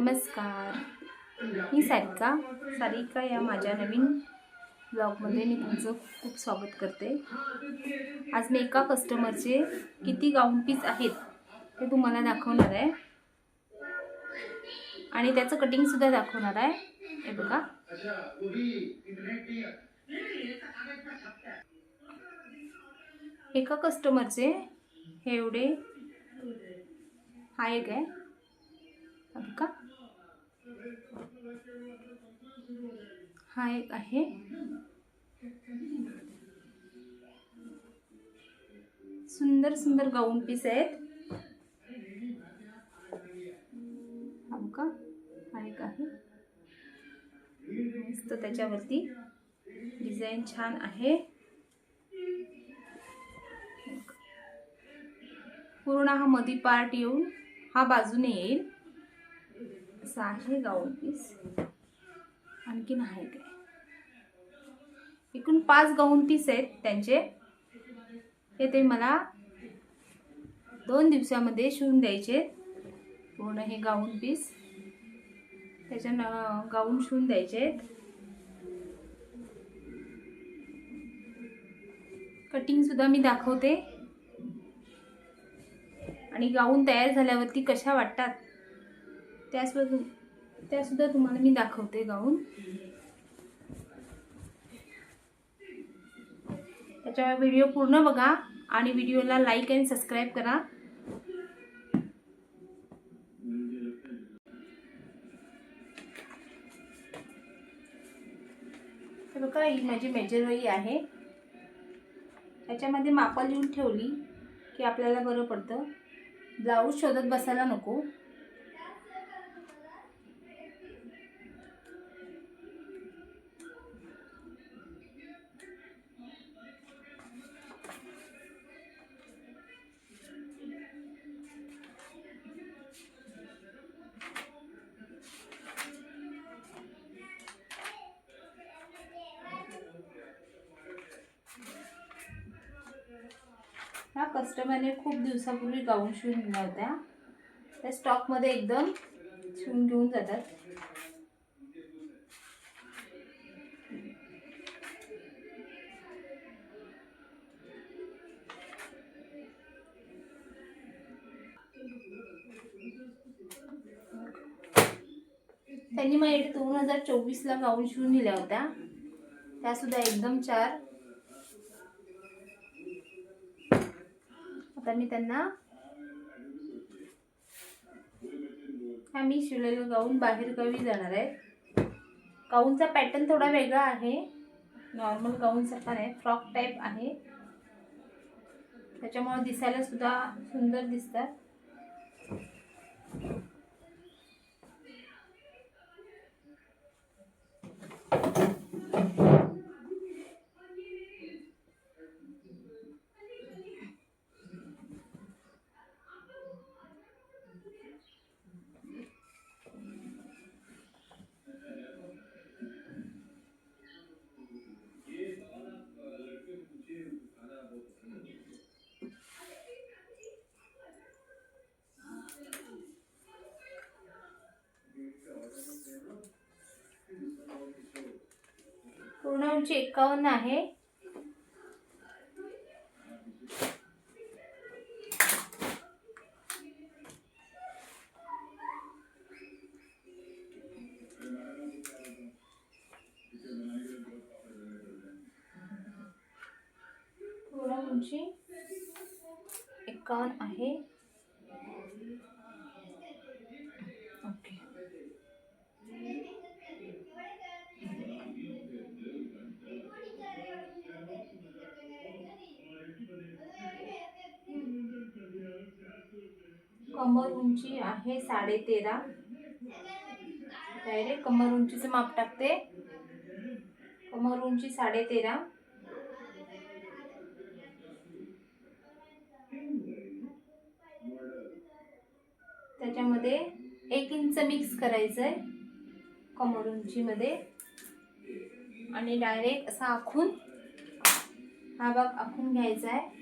नमस्कार. मी सारिका. सारिका या माझ्या नवीन ब्लॉगमध्ये मी तुमचं खूप स्वागत करते. आज मी एका कस्टमरचे किती गाऊन पीस आहेत ते तुम्हाला दाखवणार आहे. आणि त्याचं कटिंगसुद्धा दाखवणार आहे. हे बघा. एका कस्टमरचे हे एवढे हा एक आहे का बघा. हा एक आहे. सुंदर सुंदर गाऊन पीस आहेत. हा हा एक आहे. मस्त त्याच्यावरती डिझाईन छान आहे. पूर्ण हा मधी पार्ट येऊन हा बाजूने येईल. असा आहे गाऊन पीस की नाही काय एकूण पाच गाऊन पीस आहेत त्यांचे. हे ते मला दोन दिवसामध्ये शिवून द्यायचे. पूर्ण हे गाऊन पीस त्याच्या न गाऊन शिवून द्यायचे कटिंगसुद्धा मी दाखवते. आणि गाऊन तयार झाल्यावरती कशा वाटतात त्यासुद्धा त्यासुद्धा तुम्हाला मी दाखवते गाऊन. त्याच्यावर व्हिडिओ पूर्ण बघा आणि व्हिडिओला लाईक आणि सबस्क्राईब करा. बघा ही माझी मेजरवही आहे. त्याच्यामध्ये मापा लिहून ठेवली की आपल्याला बरं पडतं. ब्लाऊज शोधत बसायला नको. कस्टमरने खूप दिवसापूर्वी गाऊन शिवून दिल्या होत्या. त्या स्टॉकमध्ये एकदम शिवून घेऊन जातात. त्यांनी माझ्या दोन हजार चोवीसला गाऊन शिवून दिल्या होत्या. त्यासुद्धा एकदम चार आता मी त्यांना हा मी शिवलेलं गाऊन बाहेर गावी जाणार आहे. गाऊनचा पॅटर्न थोडा वेगळा आहे. नॉर्मल गाऊनसारखा नाही फ्रॉक टाईप आहे. त्याच्यामुळे दिसायला सुद्धा सुंदर दिसतात. पूर्ण उंची एकावन्न आहे. पूर्ण उंची एकावन्न आहे. कमर उंची आहे साडे तेरा डायरेक्ट कमर उंचीचं माप टाकते. कमर उंची साडे तेरा त्याच्यामध्ये एक इंच मिक्स करायचं आहे कमर उंचीमध्ये. आणि डायरेक्ट असा आखून हा भाग आखून घ्यायचा आहे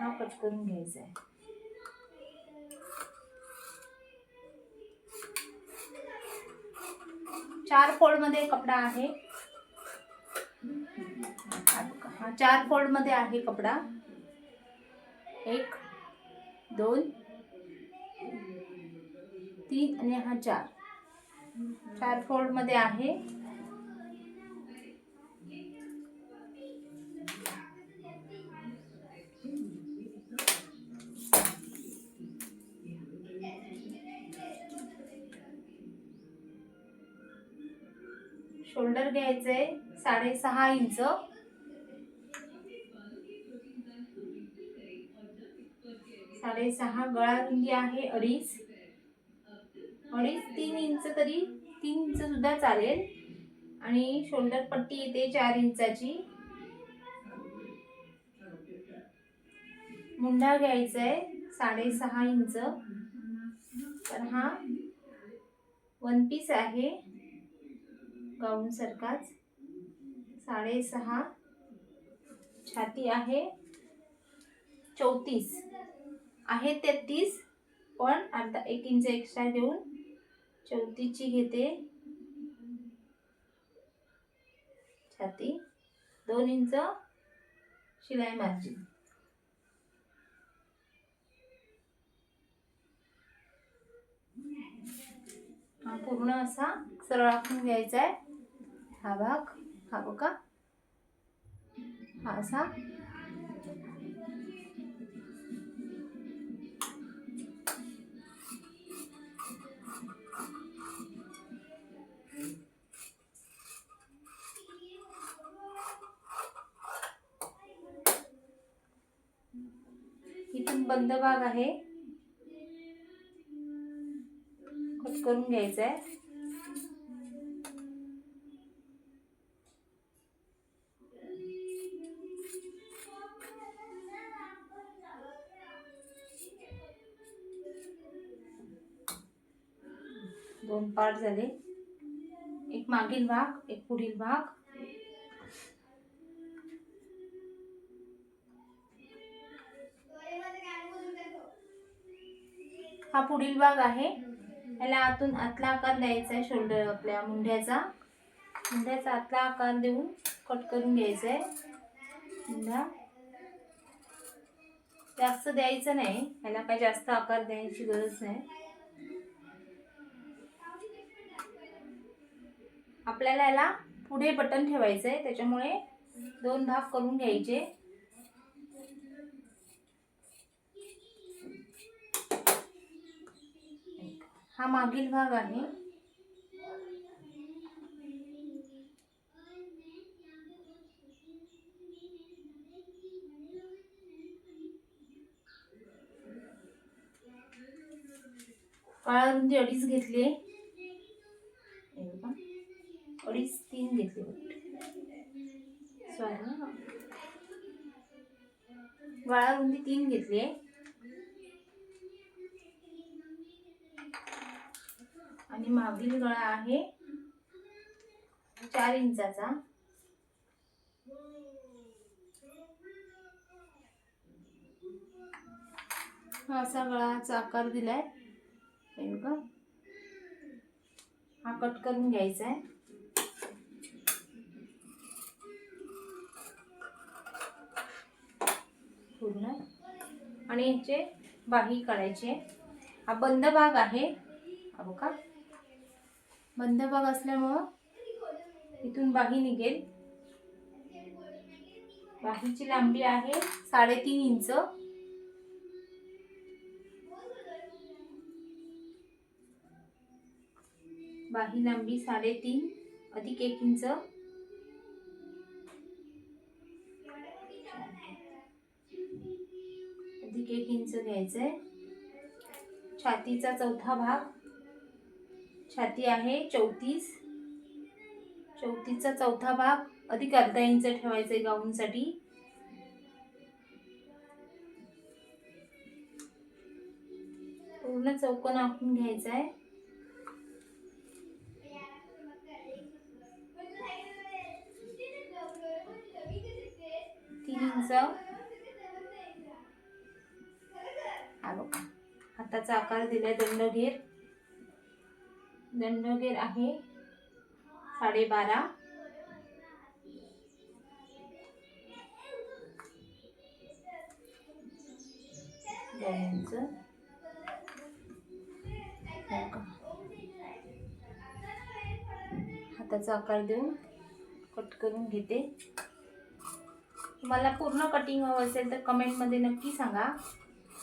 हा पटकन घ्यायचा आहे चार फोल्डमध्ये कपडा आहे. हा चार फोल्डमध्ये आहे कपडा. एक दोन तीन आणि हा चार. चार फोल्डमध्ये आहे. शोल्डर घ्यायचं आहे साडेसहा इंच. साडेसहा गळा रुंदी आहे अडीच. अडीच तीन इंच तरी तीन इंच सुद्धा चालेल. आणि शोल्डर पट्टी येते चार इंचाची. मुंडा घ्यायचा आहे साडेसहा इंच. तर हा वन पीस आहे. गाऊन सारखाच साडेसहा छाती आहे. चौतीस आहे तेहतीस पण अर्धा एक इंच एक्स्ट्रा देऊन चौतीसची घेते. छाती दोन इंच शिलाई मार्जिन पूर्ण असा सरळ आखून घ्यायचा आहे हा भाग हा बघा हा असा इथून बंद भाग आहे. कट करून घ्यायचा आहे दोन पार्ट झाले. एक मागील भाग एक पुढील भाग. हा पुढील भाग आहे. याला आतून आतला आकार द्यायचा आहे शोल्डर आपल्या मुंड्याचा मुंड्याचा आतला आकार देऊन कट करून घ्यायचा आहे. मुंड्या जास्त द्यायचं नाही. याला काही जास्त आकार द्यायची गरज नाही. आपल्याला याला पुढे बटन ठेवायचं आहे त्याच्यामुळे दोन भाग करून घ्यायचे. हा मागील भाग आहे. काळा रुंदी अडीच घेतली. आहे अडीच तीन घेतले. सॉरी गळा रुंदी तीन घेतली. आणि मागील गळा आहे चार इंचाचा. हा असा गळाचा आकार दिलाय. का हा कट करून घ्यायचा आहे पूर्ण. आणि याचे बाही काढायचे. हा बंद भाग आहे. अहो का बंद भाग असल्यामुळं इथून बाही निघेल. बाहीची लांबी आहे साडेतीन इंच. बाही लांबी साडेतीन अधिक एक इंच. अधिक एक इंच घ्यायचंय छातीचा चौथा भाग. छाती आहे चौतीस. चौतीसचा चौथा भाग अधिक अर्धा इंच ठेवायचा आहे गाऊनसाठी. पूर्ण चौकोन आखून घ्यायचा आहे आकार दिलाय दंडगेर दंडगेर आहे साडेबारा. इंच हो का? हाताचा आकार देऊन कट करून घेते. तुम्हाला पूर्ण कटिंग हवं असेल तर कमेंटमध्ये नक्की सांगा.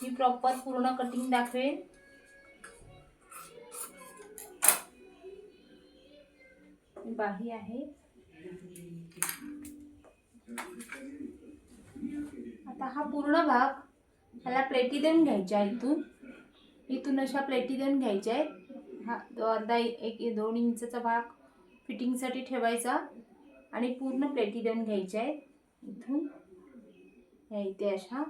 मी प्रॉपर पूर्ण कटिंग दाखवेन. बाही आहे. आता हा पूर्ण भाग ह्याला प्लेटी देऊन घ्यायच्या आहे इथून. इथून अशा प्लेटी देऊन घ्यायच्या आहेत. हा अर्धा एक दोन इंचचा भाग फिटिंगसाठी ठेवायचा आणि पूर्ण प्लेटी देऊन घ्यायच्या आहेत. इथून. या इथे अशा.